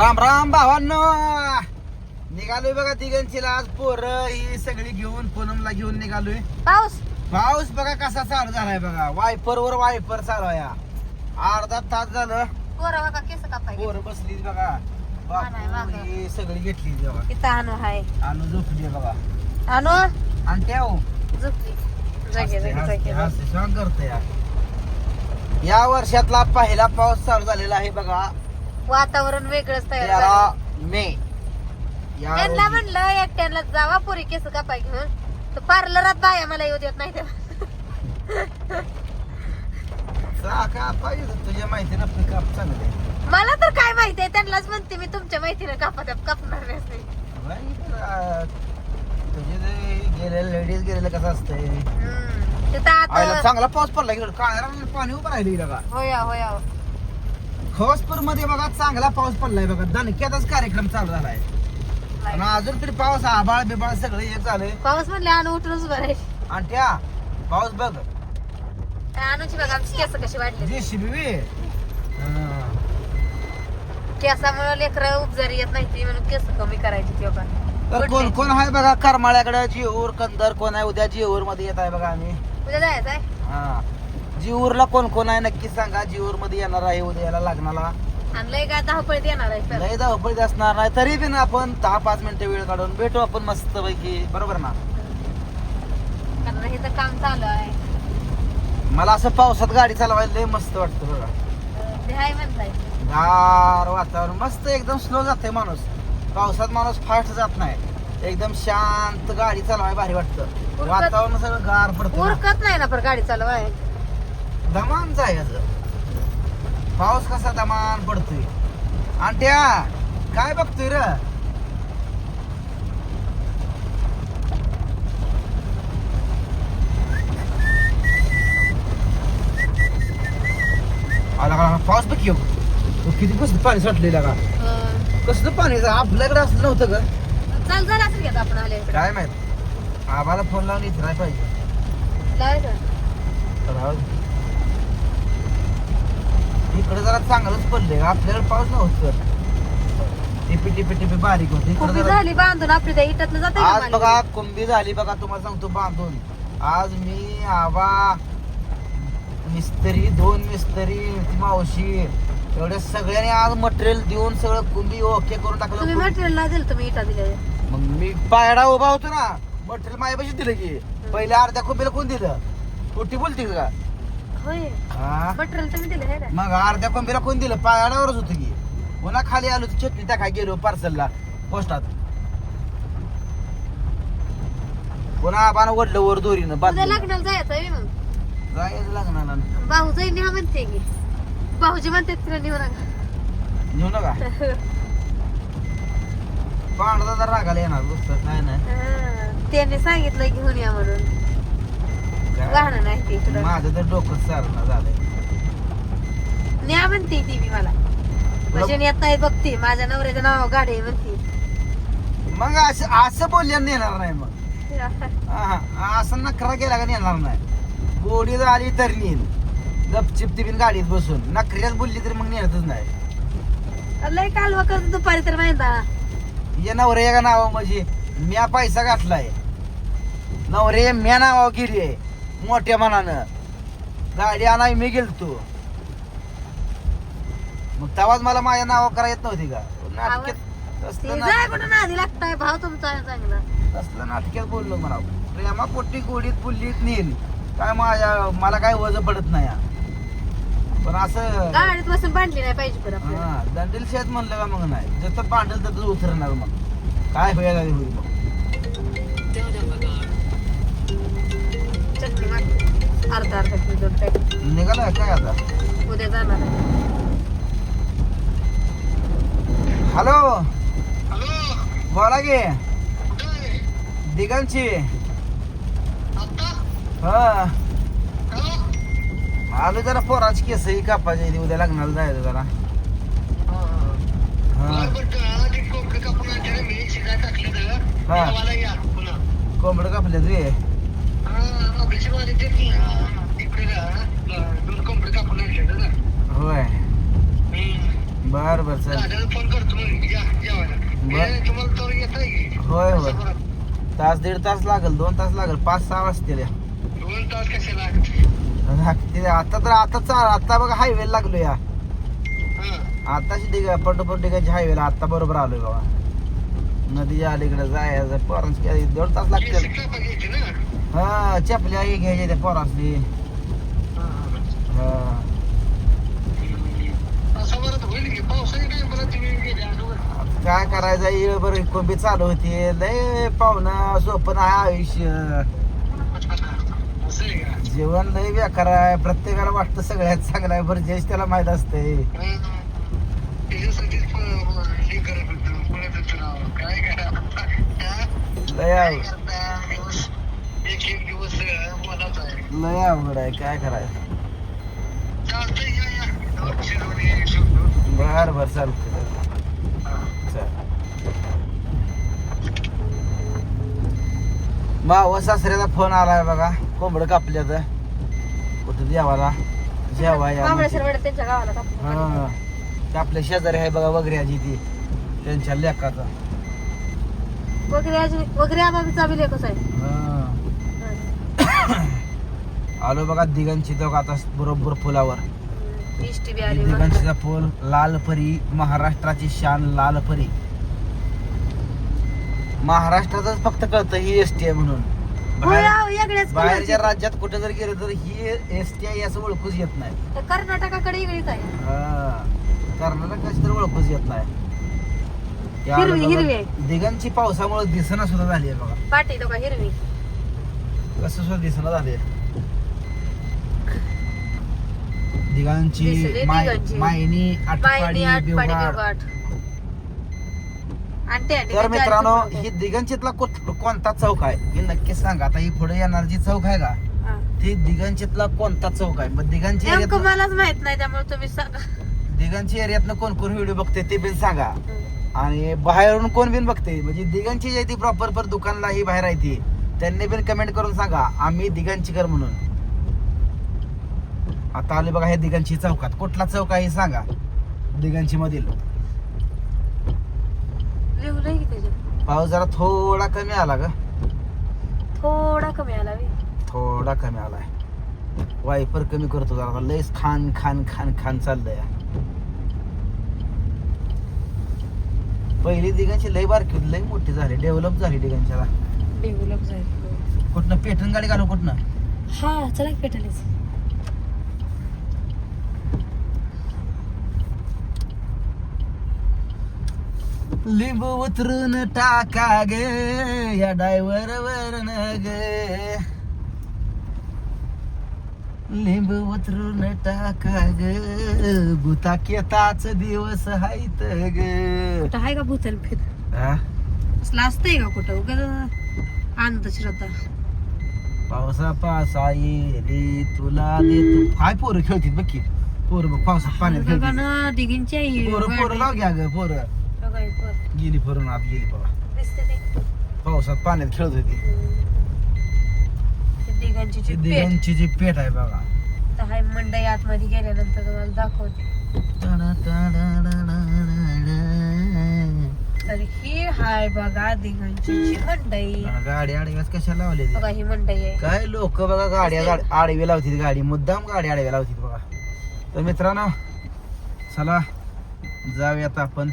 राम राम भावांनो. निघालोय बघा तिघांचीला आज पोरं ही सगळी घेऊन पूनमला घेऊन निघालोय. पाऊस? पाऊस बघा कसा चालू झालाय बघा. वायपर वर वायपर चालू आहे अर्धा तास झालं. पोरं बघा केस कापाय पोरं बसलीच बघा. नाही, बापू मागं. ही सगळी घेतली बघा. इथं आणू हाय. आणू झोपली बघा. आणू? आणि त्या हो, झोपली. जागे जागे हसते, जागे. हसते, स्वांग करते या. या वर्षातला पहिला पाऊस चालू झालेला आहे बघा. वातावरण वेगळंच तयार तेरा मे. या त्यांना रोजी. म्हणलं एकट्याला जावा पुरी केस कापाय घेऊन. तर पार्लरात बाया मला येऊ देत नाही तेव्हा. जा का पाहिजे तुझ्या माहितीनं पिकअप चांगले मला तर काय माहिती आहे त्यांनाच म्हणते मी तुमच्या माहितीने कापा कापणार नाही तुझे गेलेले लेडीज गेलेलं कसं असतंय? हम्म. तिथं आईला आता चांगला पाऊस पडला इकडे काळ्या पाणी उभं राहिलं का होया होया. खवसपूरमध्ये बघा चांगला पाऊस पडलाय बघा. दणक्यातच कार्यक्रम चालू झालाय. आणि अजून तरी पाऊस आबाळ बिबाळ सगळं एक झालंय. पाऊस म्हणले आणू उठूनच बरं आहे. आणि त्या पाऊस बघ. आणूची बघा आमची केस कशी वाढली जे शिबी केसामुळे लेकर उपजारी येत नाही ती म्हणून केस कमी करायची ती बघा. तर कोण कोण आहे बघा करमाळ्याकडे जिऊर कंदर कोण आहे? उद्या जिऊरमध्ये येत आहे बघा आम्ही. उद्या जायचं आहे हा. जिऊरला कोण कोण आहे नक्की सांगा. जिऊरमध्ये येणार आहे उद्याला लग्नाला. आणि लय काय धावपळीत येणार आहे तर. लय धावपळीत असणार नाही. तरी बी ना आपण दहा पाच मिनिटं वेळ काढून भेटू आपण मस्त पैकी बरोबर ना? कारण हे तर काम चालू आहे. मला असं पावसात गाडी चालवायला लय मस्त वाटतं बघा. अं, ते आहे म्हणताय. गार वातावरण. मस्त एकदम स्लो जाते माणूस. पावसात माणूस फास्ट जात नाही. एकदम शांत गाडी चालवाय भारी वाटतं. वातावरण सगळं गार पडतं ना. उरकत नाही ना पर गाडी आहे दमान जायचं पाऊस कसा दमान पडतोय. आणि त्या काय बघतोय र? आला का पाऊस बघ येऊ किती कसं पाणी साठलेलं का कसलं पाणी? आपल्याकडे असलं नव्हतं का चाल झालं असेल घेत आपण आले. काय माहीत? आम्हाला फोन लावून इथं पाहिजे. लावायचं राहू दे. इकडे जरा चांगलंच पडले आपल्याकडे पाऊस नव्हतं टिपी टिपी टिपी बारीक होती. कुंभी झाली बांधून आपली त्या जाते आज बघा कुंभी झाली बघा तुम्हाला सांगतो बांधून. आज मी आबा मिस्त्री दोन मिस्त्री ती मावशी एवढ्या सगळ्यांनी आज मटेरियल देऊन सगळं कुंभी ओके करून तुम्ही टाकलं मटेरियल नाही दिलं तुम्ही इटा दिले मग मी पायडा उभा होतो ना मटेरियल माझ्यापाशी दिलं की. पहिल्या अर्ध्या कुंभीला कोण दिलं? कुठे बोलते का? होय. हा? मटेरियल तुम्ही दिले आहे मग अर्ध्या पंपीला कोण दिलं? पायाडावरच होतं की. पुन्हा खाली आलो तर चटणी टाकाय गेलो पार्सलला पोस्टात. पुन्हा आबानं ओढलं वर दोरीनं उद्या लग्नाला जायचं आहे मग जायचं लागणार भाऊजाई न्या म्हणते की. भाऊजी म्हणते तिला नेऊ नका. नेऊ नका? पांढरा जर रागाला येणार दुसरं काय नाही. हं, त्यांनी सांगितलं घेऊन या म्हणून. वाहन नाही ते इकडं. माझं तर डोकं सारणं झालंय. न्या म्हणते ती मी मला. म्हणजे येत नाही बघते. माझ्या नवऱ्याचं नाव गाडी आहे म्हणते. मग असं असं बोलल्यानं नेणार नाही मग. हा, असं नखरा केला का नेणार नाही. गोडी जर आली तर नेईन. गपचिप तिबीन गाडीत बसून. नखऱ्यात बोलली तर मग नेतच नाही. लय कालवा करतो दुपारी तर माहिती ये नवरे का नाव म्हणजे म्या पैसा घातलाय. नवरे म्या नावावर गेली आहे मोठ्या मनानं. गाडी आणाय मी गेलतो. मग तेव्हाच मला माझ्या नावावर करा येत नव्हती का? नाटक्यात ते तसलं जाय नाट- कुठं नादी लागताय? भाव तुमचा आहे चांगला. तसलं नाटक्यात बोललो म्हणा प्रेमा पोटी गोडीत बुल्लीत नेल. काय माझ्या मला काय वज पडत नाही. हा. पण असं गाडीत बसून बांधली नाही पाहिजे आपल्याला. हा, दंडील शेत म्हणलं का मग नाही? जसं पांढल तसं उतरणार मग. काय वेळ होईल मग. अर्धा अर्धा किलो निघाला काय आता? उद्या जाणार आहे. हॅलो? बोला गे दिगांची. हा. आलो जरा पोराची केस ही कापायची ती उद्या लग्नाला जायचं जरा. हा. कोंबड रे मग या जेवायला बर. होय. तुम्हाला तर होय होय. तास दीड तास लागल दोन तास लागल पाच सहा वाजतील या. दोन तास कसे लागतील. आता तर आता चाल आता बघा हायवे लागलो या. हा आताशी डिगा पंढरपूर हायवेला आता बरोबर आलोय बाबा. नदीच्या अलीकडे जायचं पोरांची दोन तास लागतील. चपल्या हे घ्यायच्या त्या काय करायचं येळ बरं कोंबी चालू होती. लय पाहुणा सोपं आहे आयुष्य. आहे जीवन लय बेकार आहे. प्रत्येकाला वाटतं सगळ्यात चांगलं आहे बरं जयश त्याला माहीत असतंय. हा. त्याच्यासाठीच लय अवघड आहे काय करायचं? बर बर चालतं चल. भाऊ सासऱ्याचा फोन आलाय बघा. कोंबड कापल्यात. कुठं देवाला? जेवाय या महाबळेश्वर म्हणते. वाड्यात त्यांच्या गावाला कापलं. हा. ते आपल्या शेजारी आहे बघा वगैरे ती. त्यांच्या लेकाचा. वगैरे वगैरे आबाबीचा बी लेखच आहे हा. आलो बघा दिगंची तो आता बरोबर मग. दिगंचीचा फुल लाल परी महाराष्ट्राची शान लाल परी महाराष्ट्रातच फक्त कळतं ही एस टी आहे म्हणून बाहेरच्या. राज्यात कुठे जर गेलं तर ही एस टी आहे असं ओळखूच येत नाही. कर्नाटकाकडे वेगळीच आहे. हा. कर्नाटक कशी तर ओळखूच येत नाही. आहे. दिगंची पावसामुळे दिसना सुद्धा झाली आहे बघा. का हिरवी? कसं सुद्धा दिसना झाली दिगांची दिसली माय- दिगांची. मायनी आटपाडी. बिवगाट आणि त्या तर ठिकाणी मित्रांनो जायचं ही दिगंचितला को- कोणता चौक आहे? हे नक्की सांगा. आता ही पुढे येणार जी चौक आहे का? हा. ती दिगंचितला कोणता चौक आहे? मग दिगांची नेमकं एरियात मलाच माहीत नाही त्यामुळे तुम्ही सांगा. दिगांची एरियातनं कोण कोण व्हिडिओ बघते ते बिन सांगा. आणि बाहेरून कोण बिन बघते? म्हणजे दिगंची जी ती प्रॉपर पर दुकानला ही बाहेर आहे ती. त्यांनी बिन कमेंट करून सांगा. आम्ही दिगंचीकर म्हणून. आता आले बघा हे दिगंची चौकात. कुठला चौक आहे सांगा. दिगंची मधील. पाऊस जरा थोडा कमी आला ग. थोडा कमी आला. थोडा कमी आलाय. वायपर कमी करतो जरा. लयच खान खान खान खान चाललंय. पहिली दिगांची लय बारकी होती. लय मोठी झाली. डेव्हलप झाली दिगांच्याला. डेव्हलप जाईल कुठनं? पेटन गाडी घालू कुठनं? हा चला की लिंबू उतरून टाका ग या डायवर वर ग. लिंबू उतरून टाका ग गुता केताच दिवस हायत ग. कुठं आहे का भूतल फिर? हा? असलं असतंय का कुठं? उगाच आणत श्रद्धा. पावसा पासा येली तुला देतो. काय पोरं खेळतील बघ की. पोरं बघ पावसात पाण्यात खेळतील आई पोरं पोरं लाव घ्या ग पोरं. बघा हे पोर. गेली आत गेली बाबा दिसते ते. पावसात पाण्यात खेळत होती. ते जी पेट. दिगंची जी पेट आहे बघा. तर हाय मंडई आतमध्ये गेल्यानंतर तुम्हाला दाखवते. तर ही हाय बघा दिघांची जी मंडई. गाडी आडव्यास कशा लावली बघा ही मंडई आहे. काय लोक बघा गाड्या गाड- आडवी लावतील गाडी. मुद्दाम गाडी आडव्या लावतील बघा. तर मित्रांनो चला जाऊयात आपण.